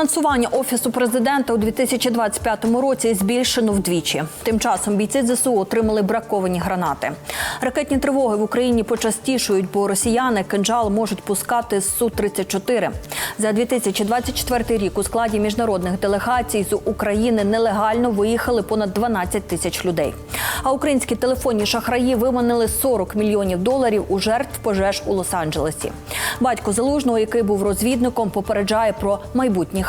Фінансування офісу президента у 2025 році збільшено вдвічі. Тим часом бійці ЗСУ отримали браковані гранати. Ракетні тривоги в Україні почастішують, бо росіяни кинджал можуть пускати з су 34 За 2024 рік у складі міжнародних делегацій з України нелегально виїхали понад 12 тисяч людей. А українські телефонні шахраї виманили 40 мільйонів доларів у жертв пожеж у Лос-Анджелесі. Батько залужного, який був розвідником, попереджає про майбутній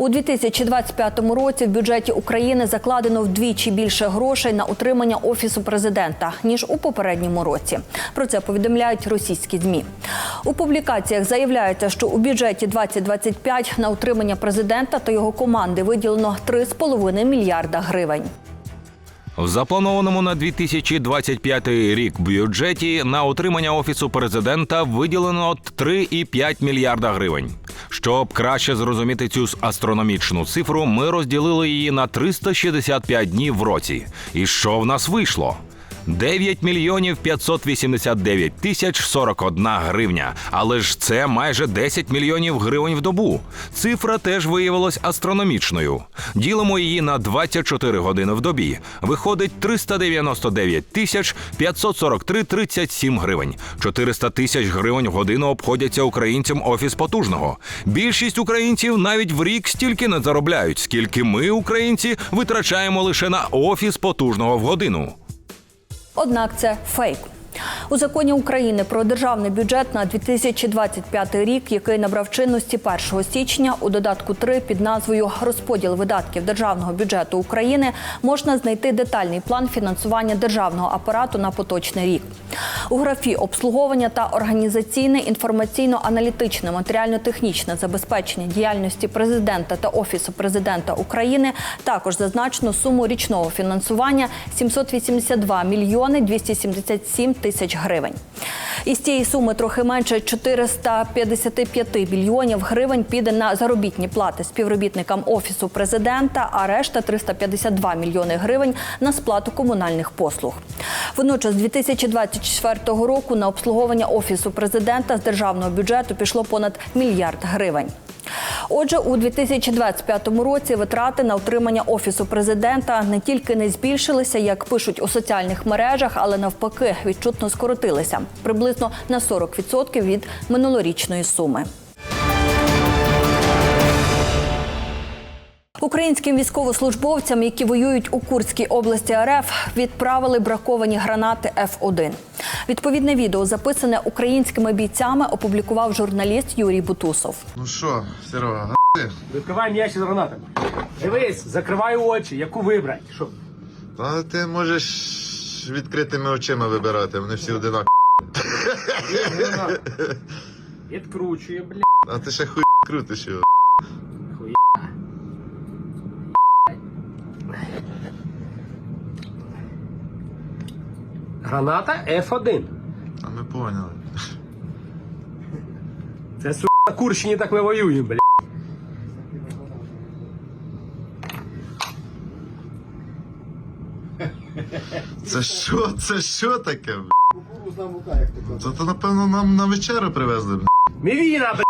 У 2025 році в бюджеті України закладено вдвічі більше грошей на утримання офісу президента ніж у попередньому році. Про це повідомляють російські змі. У публікаціях заявляється, що у бюджеті 2025 на утримання президента та його команди виділено 3,5 мільярда гривень. В запланованому на 2025 рік бюджеті на утримання офісу президента виділено 3,5 мільярда гривень. Щоб краще зрозуміти цю астрономічну цифру, ми розділили її на 365 днів в році. І що в нас вийшло? 9 мільйонів 589 тисяч 41 гривня. Але ж це майже 10 мільйонів гривень в добу. Цифра теж виявилась астрономічною. Ділимо її на 24 години в добі. Виходить 399 тисяч 543 37 гривень. 400 тисяч гривень в годину обходяться українцям офіс потужного. Більшість українців навіть в рік стільки не заробляють, скільки ми, українці, витрачаємо лише на офіс потужного в годину. Однак це фейк. У законі України про державний бюджет на 2025 рік, який набрав чинності 1 січня, у додатку 3 під назвою Розподіл видатків державного бюджету України можна знайти детальний план фінансування державного апарату на поточний рік. У графі обслуговування та організаційне, інформаційно-аналітичне, матеріально-технічне забезпечення діяльності президента та офісу президента України також зазначено суму річного фінансування 782 мільйони 277 тисяч гривень. Із цієї суми трохи менше 455 мільйонів гривень піде на заробітні плати співробітникам офісу президента, а решта 352 мільйони гривень на сплату комунальних послуг. Водночас, з 2024 року на обслуговування офісу президента з державного бюджету пішло понад мільярд гривень. Отже, у 2025 році витрати на утримання офісу президента не тільки не збільшилися, як пишуть у соціальних мережах, але навпаки відчутно скоротилися приблизно на 40% від минулорічної суми. Українським військовослужбовцям, які воюють у Курській області РФ, відправили браковані гранати Ф1. Відповідне відео, записане українськими бійцями, опублікував журналіст Юрій Бутусов. Ну що, Серега, га**ти? Відкриваємо ящик з гранатами. Дивись, закриваю очі, яку вибрати. Що? Та ти можеш відкритими очима вибирати, вони всі одинакові. Відкручую, бля. А ти ще хуй крутиш його. Граната F1. А ми поняли. Це су на Курщині так ми воюємо, бля. Це що? Це що таке? бля? Це то, напевно, нам на вечерю привезли. бля. Мівіна, бля.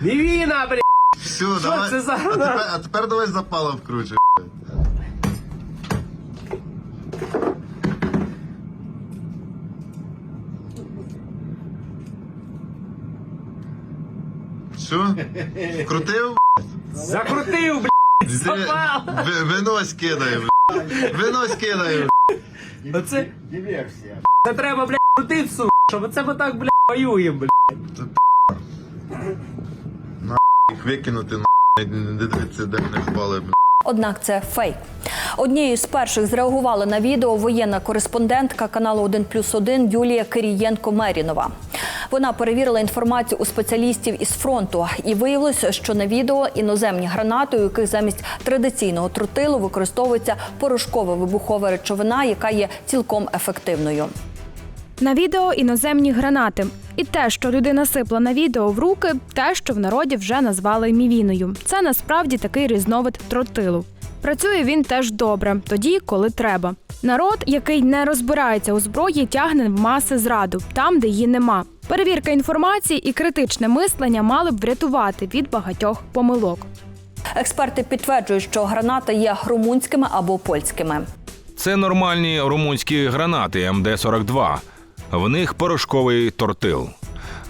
Мівіна, бля. Все, Що давай. це за а, граната? тепер, а тепер давай запалом вкручуй. Все? Вкрутив? Закрутив, бля. Ти Запал. ви- Винось кидає, бля. Винось кидає. бля. Оце... Це треба, бля, крутити, су, щоб це ми так, бля, воюємо, бля. Їх викинути на не дивиться, де вони впали. бля. Однак це фейк. Однією з перших зреагувала на відео воєнна кореспондентка каналу 1 плюс 1 Юлія Кирієнко Мерінова. Вона перевірила інформацію у спеціалістів із фронту і виявилося, що на відео іноземні гранати, у яких замість традиційного тротилу використовується порошкова вибухова речовина, яка є цілком ефективною. На відео іноземні гранати. І те, що людина сипла на відео в руки, те, що в народі вже назвали мівіною. Це насправді такий різновид тротилу. Працює він теж добре, тоді, коли треба. Народ, який не розбирається у зброї, тягне в маси зраду там, де її нема. Перевірка інформації і критичне мислення мали б врятувати від багатьох помилок. Експерти підтверджують, що гранати є румунськими або польськими. Це нормальні румунські гранати МД-42. В них порошковий тортил.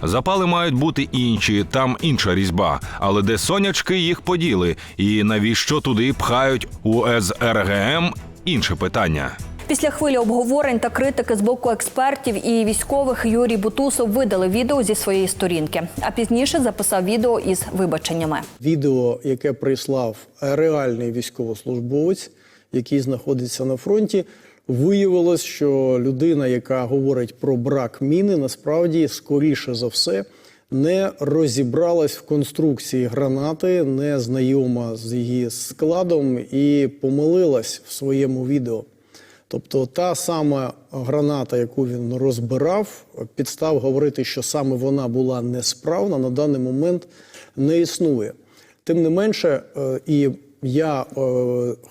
Запали мають бути інші, там інша різьба. Але де сонячки їх поділи, і навіщо туди пхають УСРГМ – інше питання. Після хвилі обговорень та критики з боку експертів і військових Юрій Бутусов видали відео зі своєї сторінки, а пізніше записав відео із вибаченнями. Відео, яке прислав реальний військовослужбовець, який знаходиться на фронті, виявилось, що людина, яка говорить про брак міни, насправді скоріше за все не розібралась в конструкції гранати, не знайома з її складом і помилилась в своєму відео. Тобто та сама граната, яку він розбирав, підстав говорити, що саме вона була несправна, на даний момент не існує. Тим не менше, е, і я е,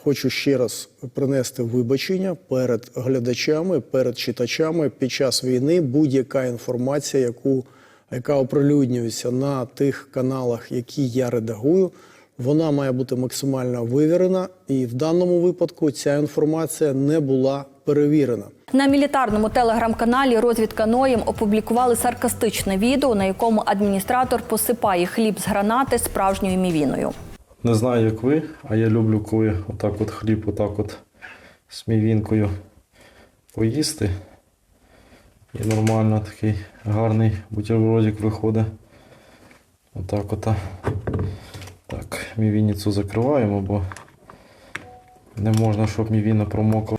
хочу ще раз принести вибачення перед глядачами, перед читачами під час війни будь-яка інформація, яку, яка оприлюднюється на тих каналах, які я редагую, вона має бути максимально вивірена, і в даному випадку ця інформація не була перевірена. На мілітарному телеграм-каналі Розвідка Ноєм опублікували саркастичне відео, на якому адміністратор посипає хліб з гранати справжньою мівіною. Не знаю, як ви, а я люблю, коли отак от хліб, отак от з мівінкою поїсти. І нормально такий гарний бутербродик виходить. Отак от. Так, мівіницю закриваємо, бо не можна, щоб мівіна промокла.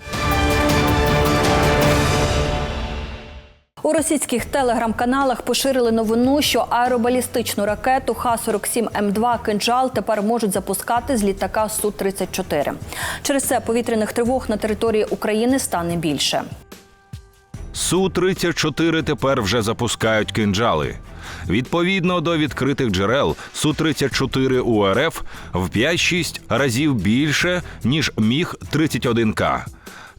У російських телеграм-каналах поширили новину, що аеробалістичну ракету Х-47М2 «Кинджал» тепер можуть запускати з літака Су-34. Через це повітряних тривог на території України стане більше. Су-34 тепер вже запускають кинджали. Відповідно до відкритих джерел, Су-34 у РФ в 5-6 разів більше, ніж Міг-31К.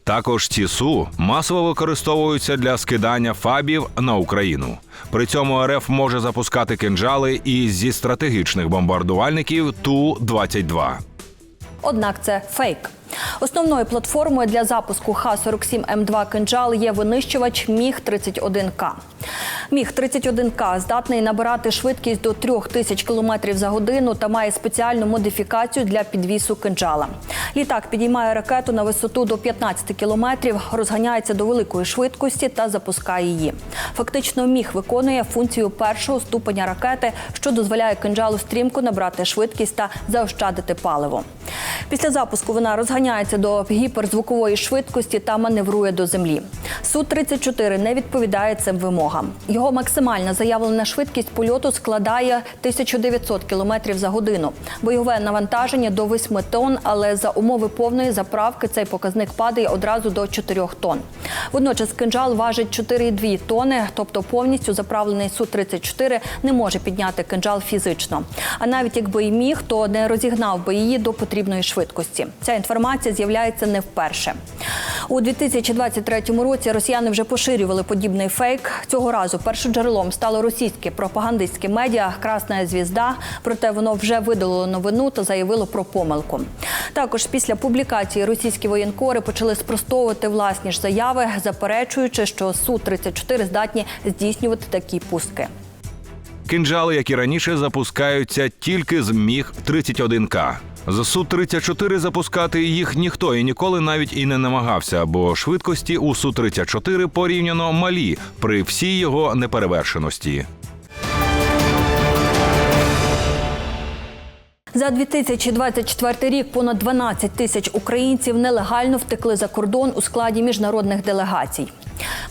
Також ці Су масово використовуються для скидання фабів на Україну. При цьому РФ може запускати кинджали і зі стратегічних бомбардувальників Ту-22. Однак це фейк. Основною платформою для запуску Х-47М2 «Кинджал» є винищувач Міг-31К. Міг-31К здатний набирати швидкість до 3000 км за годину та має спеціальну модифікацію для підвісу кинджала. Літак підіймає ракету на висоту до 15 кілометрів, розганяється до великої швидкості та запускає її. Фактично, міг виконує функцію першого ступеня ракети, що дозволяє кинджалу стрімко набрати швидкість та заощадити паливо. Після запуску вона розганяється до гіперзвукової швидкості та маневрує до землі. Су-34 не відповідає цим вимогам. Його максимальна заявлена швидкість польоту складає 1900 км за годину. Бойове навантаження до 8 тонн, але за умови повної заправки цей показник падає одразу до 4 тонн. Водночас кинджал важить 4,2 тонни, тобто повністю заправлений Су-34 не може підняти кинджал фізично. А навіть якби і міг, то не розігнав би її до потрібної швидкості. Ця інформація з'являється не вперше. У 2023 році росіяни вже поширювали подібний фейк. Цього разу першоджерелом стало російське пропагандистське медіа Красна звізда. Проте воно вже видалило новину та заявило про помилку. Також після публікації російські воєнкори почали спростовувати власні ж заяви, заперечуючи, що су 34 здатні здійснювати такі пустки. Кинджали, як і раніше, запускаються тільки з міг 31К. З Су-34 запускати їх ніхто і ніколи навіть і не намагався, бо швидкості у Су-34 порівняно малі при всій його неперевершеності. За 2024 рік понад 12 тисяч українців нелегально втекли за кордон у складі міжнародних делегацій.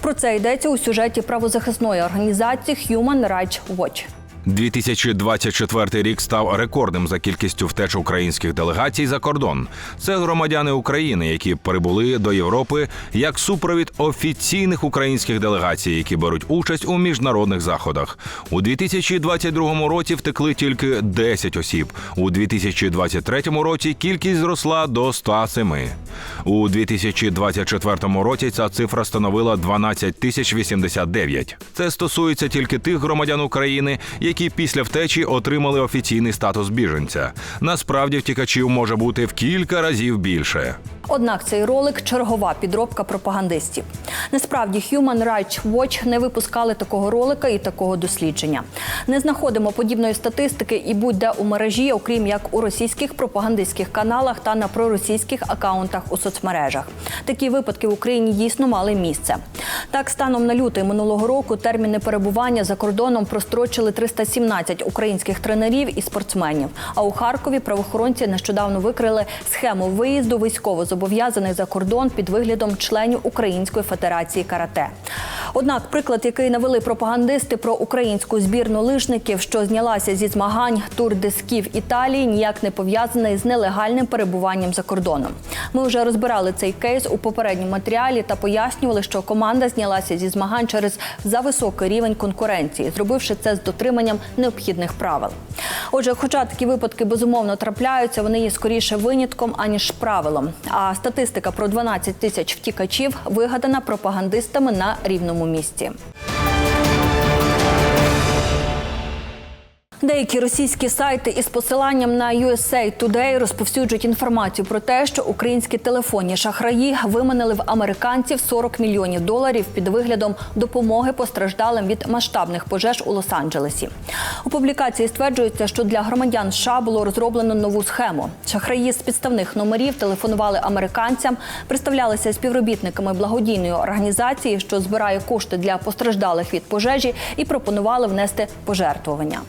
Про це йдеться у сюжеті правозахисної організації Human Rights Watch. 2024 рік став рекордним за кількістю втеч українських делегацій за кордон. Це громадяни України, які прибули до Європи як супровід офіційних українських делегацій, які беруть участь у міжнародних заходах. У 2022 році втекли тільки 10 осіб. У 2023 році кількість зросла до 107. У 2024 році ця цифра становила 12 тисяч 89. Це стосується тільки тих громадян України, які після втечі отримали офіційний статус біженця. Насправді втікачів може бути в кілька разів більше. Однак цей ролик чергова підробка пропагандистів. Насправді Human Rights Watch не випускали такого ролика і такого дослідження. Не знаходимо подібної статистики і будь-де у мережі, окрім як у російських пропагандистських каналах та на проросійських акаунтах у соцмережах. Такі випадки в Україні дійсно мали місце. Так, станом на лютий минулого року терміни перебування за кордоном прострочили 317 українських тренерів і спортсменів. А у Харкові правоохоронці нещодавно викрили схему виїзду військовозобов'язаних за кордон під виглядом членів Української федерації карате. Однак, приклад, який навели пропагандисти про українську збірну лижників, що знялася зі змагань тур де Скіф Італії, ніяк не пов'язаний з нелегальним перебуванням за кордоном. Ми вже розбирали цей кейс у попередньому матеріалі та пояснювали, що команда знялася зі змагань через зависокий рівень конкуренції, зробивши це з дотриманням необхідних правил. Отже, хоча такі випадки безумовно трапляються, вони є скоріше винятком аніж правилом. А статистика про 12 тисяч втікачів вигадана пропагандистами на рівному місці. Деякі російські сайти із посиланням на USA Today розповсюджують інформацію про те, що українські телефонні шахраї виманили в американців 40 мільйонів доларів під виглядом допомоги постраждалим від масштабних пожеж у Лос-Анджелесі. У публікації стверджується, що для громадян США було розроблено нову схему. Шахраї з підставних номерів телефонували американцям, представлялися співробітниками благодійної організації, що збирає кошти для постраждалих від пожежі, і пропонували внести пожертвування.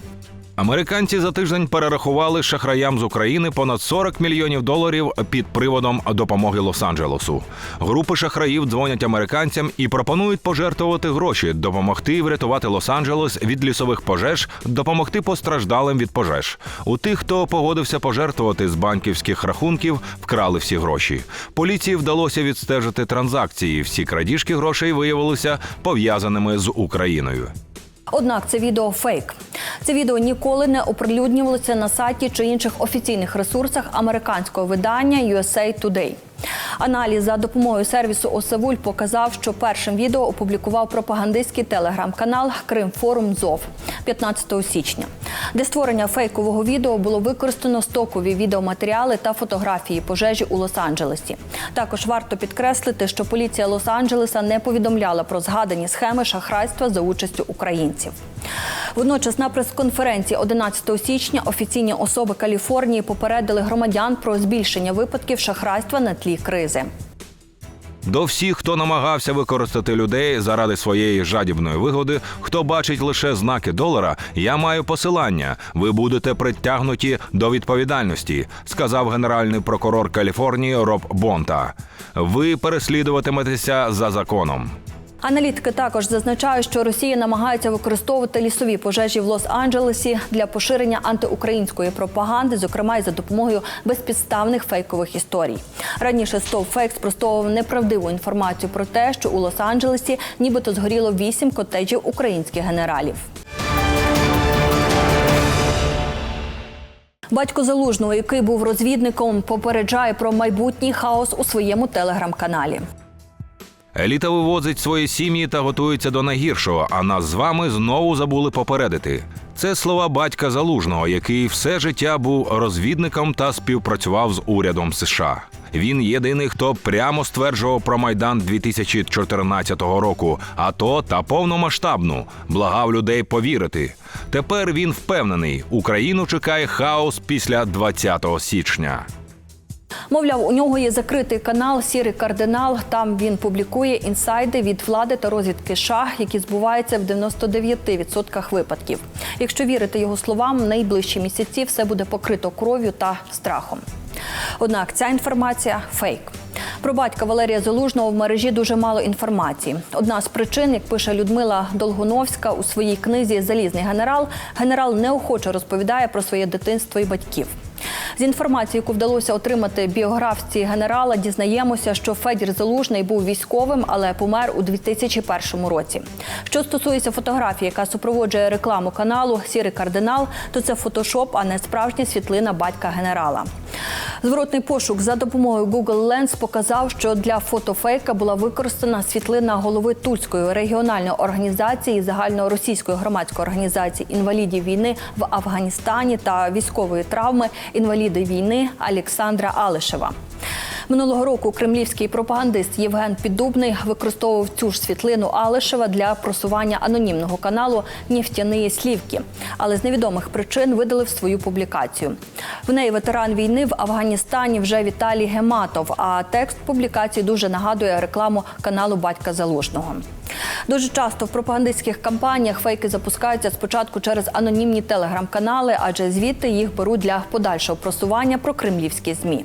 Американці за тиждень перерахували шахраям з України понад 40 мільйонів доларів під приводом допомоги Лос-Анджелесу. Групи шахраїв дзвонять американцям і пропонують пожертвувати гроші, допомогти врятувати Лос-Анджелес від лісових пожеж, допомогти постраждалим від пожеж. У тих, хто погодився пожертвувати з банківських рахунків, вкрали всі гроші. Поліції вдалося відстежити транзакції. Всі крадіжки грошей виявилися пов'язаними з Україною. Однак це відео фейк. Це відео ніколи не оприлюднювалося на сайті чи інших офіційних ресурсах американського видання USA Today. Аналіз за допомогою сервісу Осавуль показав, що першим відео опублікував пропагандистський телеграм-канал Кримфорум ЗОВ 15 січня. Для створення фейкового відео було використано стокові відеоматеріали та фотографії пожежі у Лос-Анджелесі. Також варто підкреслити, що поліція Лос-Анджелеса не повідомляла про згадані схеми шахрайства за участю українців. Водночас на прес-конференції 11 січня офіційні особи Каліфорнії попередили громадян про збільшення випадків шахрайства на тлі кризи. До всіх, хто намагався використати людей заради своєї жадібної вигоди, хто бачить лише знаки долара, я маю посилання. Ви будете притягнуті до відповідальності, сказав генеральний прокурор Каліфорнії Роб Бонта. Ви переслідуватиметеся за законом. Аналітики також зазначають, що Росія намагається використовувати лісові пожежі в Лос-Анджелесі для поширення антиукраїнської пропаганди, зокрема й за допомогою безпідставних фейкових історій. Раніше Стовфейк спростовував неправдиву інформацію про те, що у Лос-Анджелесі нібито згоріло вісім котеджів українських генералів. Батько залужного, який був розвідником, попереджає про майбутній хаос у своєму телеграм-каналі. Еліта вивозить свої сім'ї та готується до найгіршого. А нас з вами знову забули попередити. Це слова батька залужного, який все життя був розвідником та співпрацював з урядом США. Він єдиний, хто прямо стверджував про майдан 2014 року, АТО та повномасштабну, благав людей повірити. Тепер він впевнений, Україну чекає хаос після 20 січня. Мовляв, у нього є закритий канал Сірий кардинал. Там він публікує інсайди від влади та розвідки США, які збуваються в 99% випадків. Якщо вірити його словам, найближчі місяці все буде покрито кров'ю та страхом. Однак ця інформація фейк. Про батька Валерія Залужного в мережі дуже мало інформації. Одна з причин, як пише Людмила Долгуновська у своїй книзі Залізний генерал, генерал неохоче розповідає про своє дитинство і батьків. З інформації, яку вдалося отримати біографці генерала, дізнаємося, що Федір Залужний був військовим, але помер у 2001 році. Що стосується фотографії, яка супроводжує рекламу каналу Сірий кардинал, то це фотошоп, а не справжня світлина батька генерала. Зворотний пошук за допомогою Google Lens показав, що для фотофейка була використана світлина голови Тульської регіональної організації загальноросійської громадської організації інвалідів війни в Афганістані та військової травми інваліди війни Олександра Алишева. Минулого року кремлівський пропагандист Євген Піддубний використовував цю ж світлину Алишева для просування анонімного каналу «Нефтяні слівки, але з невідомих причин видалив свою публікацію. В неї ветеран війни в Афганістані вже Віталій Гематов. А текст публікації дуже нагадує рекламу каналу батька Залужного. Дуже часто в пропагандистських кампаніях фейки запускаються спочатку через анонімні телеграм-канали, адже звідти їх беруть для подальшого просування про кремлівські змі.